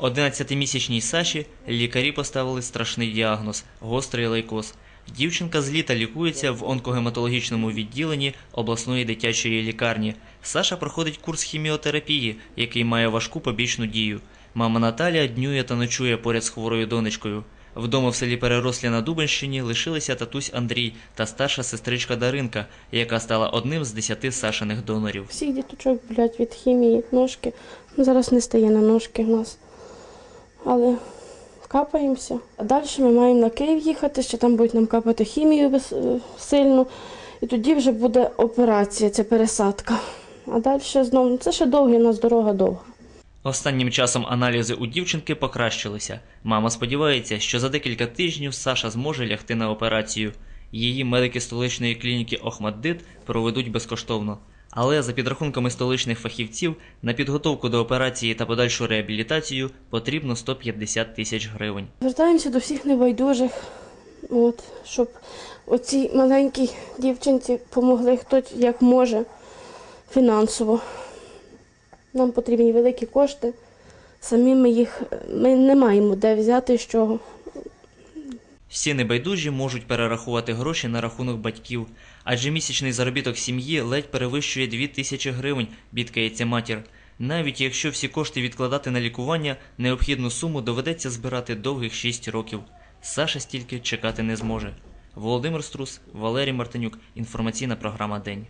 11-місячній Саші лікарі поставили страшний діагноз гострий лейкоз. Дівчинка з літа лікується в онкогематологічному відділенні обласної дитячої лікарні. Саша проходить курс хіміотерапії, який має важку побічну дію. Мама Наталія днює та ночує поряд з хворою донечкою. Вдома в селі Перерослі на Дубенщині лишилися татусь Андрій та старша сестричка Даринка, яка стала одним з десяти Сашиних донорів. Всіх діточок болять від хімії, ножки. Зараз не стає на ножки в нас. Але капаємося. А далі ми маємо на Київ їхати, ще там будуть нам капати хімію е, сильну. І тоді вже буде операція, це пересадка. А далі знову, це ще довга, у нас дорога довга. Останнім часом аналізи у дівчинки покращилися. Мама сподівається, що за декілька тижнів Саша зможе лягти на операцію. Її медики столичної клініки Охмаддит проведуть безкоштовно. Але за підрахунками столичних фахівців, на підготовку до операції та подальшу реабілітацію потрібно 150 тисяч гривень. Звертаємося до всіх небайдужих, от, щоб оцій маленькій дівчинці допомогли хто як може фінансово. Нам потрібні великі кошти. Самі ми їх ми не маємо де взяти з чого. Всі небайдужі можуть перерахувати гроші на рахунок батьків, адже місячний заробіток сім'ї ледь перевищує 2 тисячі гривень, бідкається матір. Навіть якщо всі кошти відкладати на лікування, необхідну суму доведеться збирати довгих 6 років. Саша стільки чекати не зможе. Володимир Струс, Валерій Мартинюк. Інформаційна програма День.